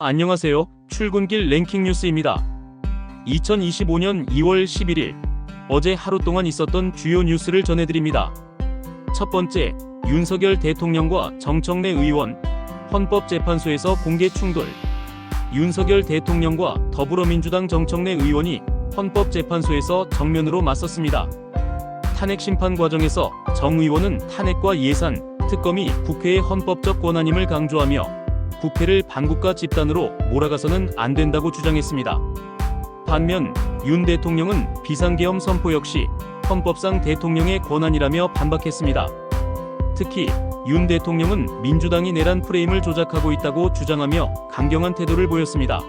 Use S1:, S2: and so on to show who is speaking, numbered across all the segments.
S1: 안녕하세요. 출근길 랭킹 뉴스입니다. 2025년 2월 11일 어제 하루 동안 있었던 주요 뉴스를 전해드립니다. 첫 번째, 윤석열 대통령과 정청래 의원 헌법재판소에서 공개 충돌. 윤석열 대통령과 더불어민주당 정청래 의원이 헌법재판소에서 정면으로 맞섰습니다. 탄핵 심판 과정에서 정 의원은 탄핵과 예산, 특검이 국회의 헌법적 권한임을 강조하며 국회를 반국가 집단으로 몰아가서는 안 된다고 주장했습니다. 반면 윤 대통령은 비상계엄 선포 역시 헌법상 대통령의 권한이라며 반박했습니다. 특히 윤 대통령은 민주당이 내란 프레임을 조작하고 있다고 주장하며 강경한 태도를 보였습니다.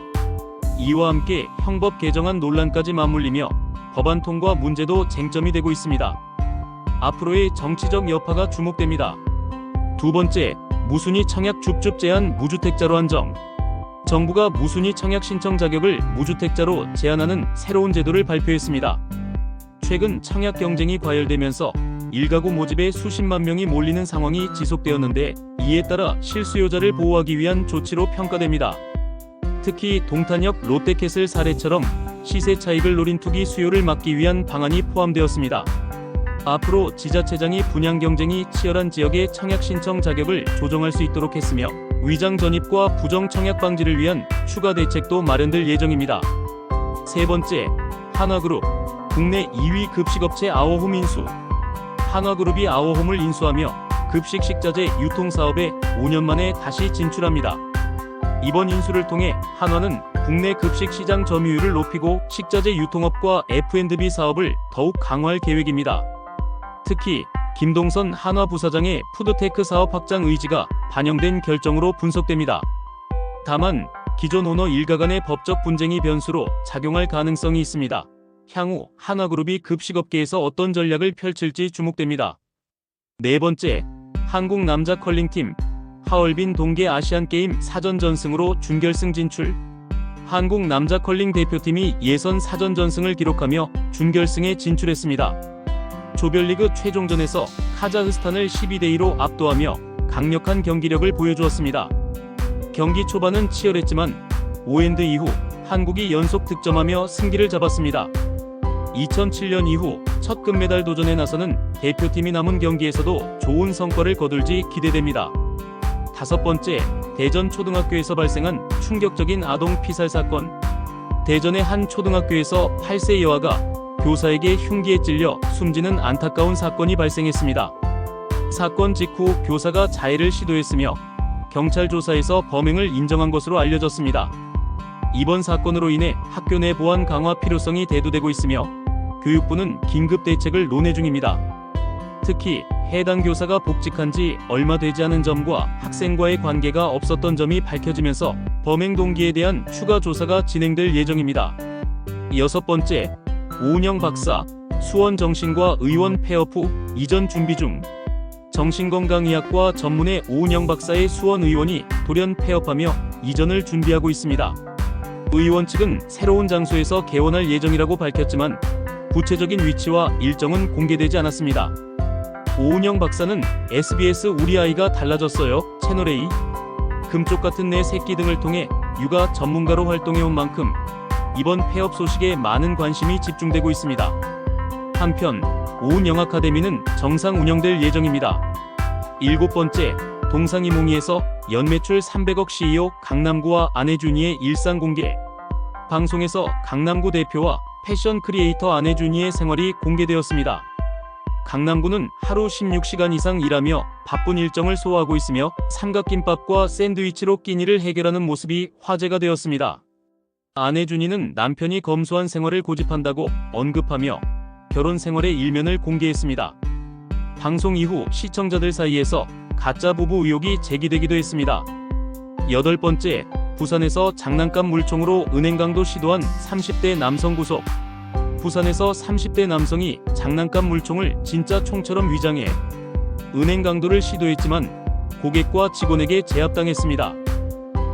S1: 이와 함께 형법 개정안 논란까지 맞물리며 법안 통과 문제도 쟁점이 되고 있습니다. 앞으로의 정치적 여파가 주목됩니다. 두 번째, 무순위 청약 줍줍 제한 무주택자로 한정. 정부가 무순위 청약 신청 자격을 무주택자로 제한하는 새로운 제도를 발표했습니다. 최근 청약 경쟁이 과열되면서 일가구 모집에 수십만 명이 몰리는 상황이 지속되었는데 이에 따라 실수요자를 보호하기 위한 조치로 평가됩니다. 특히 동탄역 롯데캐슬 사례처럼 시세 차익을 노린 투기 수요를 막기 위한 방안이 포함되었습니다. 앞으로 지자체장이 분양 경쟁이 치열한 지역의 청약 신청 자격을 조정할 수 있도록 했으며 위장 전입과 부정 청약 방지를 위한 추가 대책도 마련될 예정입니다. 세 번째, 한화그룹 국내 2위 급식업체 아워홈 인수. 한화그룹이 아워홈을 인수하며 급식 식자재 유통 사업에 5년 만에 다시 진출합니다. 이번 인수를 통해 한화는 국내 급식 시장 점유율을 높이고 식자재 유통업과 F&B 사업을 더욱 강화할 계획입니다. 특히 김동선 한화 부사장의 푸드테크 사업 확장 의지가 반영된 결정으로 분석됩니다. 다만 기존 오너 일가 간의 법적 분쟁이 변수로 작용할 가능성이 있습니다. 향후 한화그룹이 급식업계에서 어떤 전략을 펼칠지 주목됩니다. 네 번째, 한국 남자 컬링팀 하얼빈 동계 아시안 게임 사전 전승으로 준결승 진출. 한국 남자 컬링 대표팀이 예선 사전 전승을 기록하며 준결승에 진출했습니다. 조별리그 최종전에서 카자흐스탄을 12대 2로 압도하며 강력한 경기력을 보여주었습니다. 경기 초반은 치열했지만 5엔드 이후 한국이 연속 득점하며 승기를 잡았습니다. 2007년 이후 첫 금메달 도전에 나서는 대표팀이 남은 경기에서도 좋은 성과를 거둘지 기대됩니다. 다섯 번째, 대전 초등학교에서 발생한 충격적인 아동 피살 사건. 대전의 한 초등학교에서 8세 여아가 교사에게 흉기에 찔려 숨지는 안타까운 사건이 발생했습니다. 사건 직후 교사가 자해를 시도했으며 경찰 조사에서 범행을 인정한 것으로 알려졌습니다. 이번 사건으로 인해 학교 내 보안 강화 필요성이 대두되고 있으며 교육부는 긴급 대책을 논의 중입니다. 특히 해당 교사가 복직한 지 얼마 되지 않은 점과 학생과의 관계가 없었던 점이 밝혀지면서 범행 동기에 대한 추가 조사가 진행될 예정입니다. 여섯 번째, 오은영 박사, 수원 정신과 의원 폐업 후 이전 준비 중. 정신건강의학과 전문의 오은영 박사의 수원 의원이 돌연 폐업하며 이전을 준비하고 있습니다. 의원 측은 새로운 장소에서 개원할 예정이라고 밝혔지만 구체적인 위치와 일정은 공개되지 않았습니다. 오은영 박사는 SBS 우리 아이가 달라졌어요 채널A 금쪽 같은 내 새끼 등을 통해 육아 전문가로 활동해온 만큼 이번 폐업 소식에 많은 관심이 집중되고 있습니다. 한편 오은영 아카데미는 정상 운영될 예정입니다. 일곱 번째, 동상이몽이에서 연매출 300억 CEO 강남구와 아내 준이의 일상 공개. 방송에서 강남구 대표와 패션 크리에이터 아내 준이의 생활이 공개되었습니다. 강남구는 하루 16시간 이상 일하며 바쁜 일정을 소화하고 있으며 삼각김밥과 샌드위치로 끼니를 해결하는 모습이 화제가 되었습니다. 아내 준이는 남편이 검소한 생활을 고집한다고 언급하며 결혼 생활의 일면을 공개했습니다. 방송 이후 시청자들 사이에서 가짜 부부 의혹이 제기되기도 했습니다. 여덟 번째, 부산에서 장난감 물총으로 은행 강도 시도한 30대 남성 구속. 부산에서 30대 남성이 장난감 물총을 진짜 총처럼 위장해 은행 강도를 시도했지만 고객과 직원에게 제압당했습니다.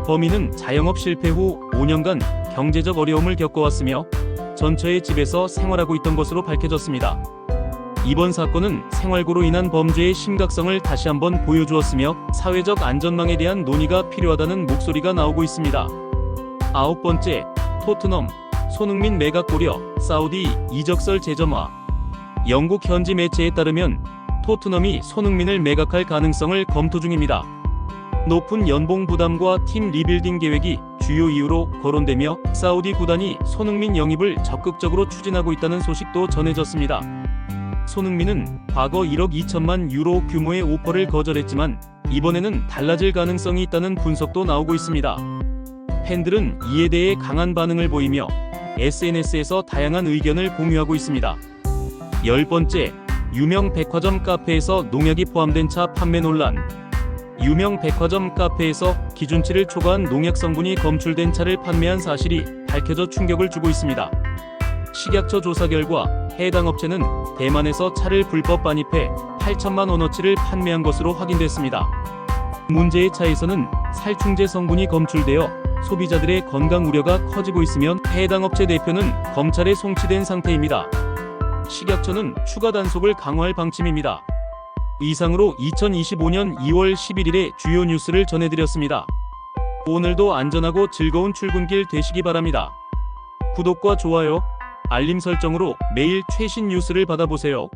S1: 범인은 자영업 실패 후 5년간 경제적 어려움을 겪어왔으며 전처의 집에서 생활하고 있던 것으로 밝혀졌습니다. 이번 사건은 생활고로 인한 범죄의 심각성을 다시 한번 보여주었으며 사회적 안전망에 대한 논의가 필요하다는 목소리가 나오고 있습니다. 아홉 번째, 토트넘, 손흥민 매각 고려, 사우디 이적설 재점화. 영국 현지 매체에 따르면 토트넘이 손흥민을 매각할 가능성을 검토 중입니다. 높은 연봉 부담과 팀 리빌딩 계획이 주요 이유로 거론되며 사우디 구단이 손흥민 영입을 적극적으로 추진하고 있다는 소식도 전해졌습니다. 손흥민은 과거 1억 2천만 유로 규모의 오퍼를 거절했지만 이번에는 달라질 가능성이 있다는 분석도 나오고 있습니다. 팬들은 이에 대해 강한 반응을 보이며 SNS에서 다양한 의견을 공유하고 있습니다. 열 번째, 유명 백화점 카페에서 농약이 포함된 차 판매 논란. 유명 백화점 카페에서 기준치를 초과한 농약 성분이 검출된 차를 판매한 사실이 밝혀져 충격을 주고 있습니다. 식약처 조사 결과 해당 업체는 대만에서 차를 불법 반입해 8천만 원어치를 판매한 것으로 확인됐습니다. 문제의 차에서는 살충제 성분이 검출되어 소비자들의 건강 우려가 커지고 있으면 해당 업체 대표는 검찰에 송치된 상태입니다. 식약처는 추가 단속을 강화할 방침입니다. 이상으로 2025년 2월 11일의 주요 뉴스를 전해드렸습니다. 오늘도 안전하고 즐거운 출근길 되시기 바랍니다. 구독과 좋아요, 알림 설정으로 매일 최신 뉴스를 받아보세요.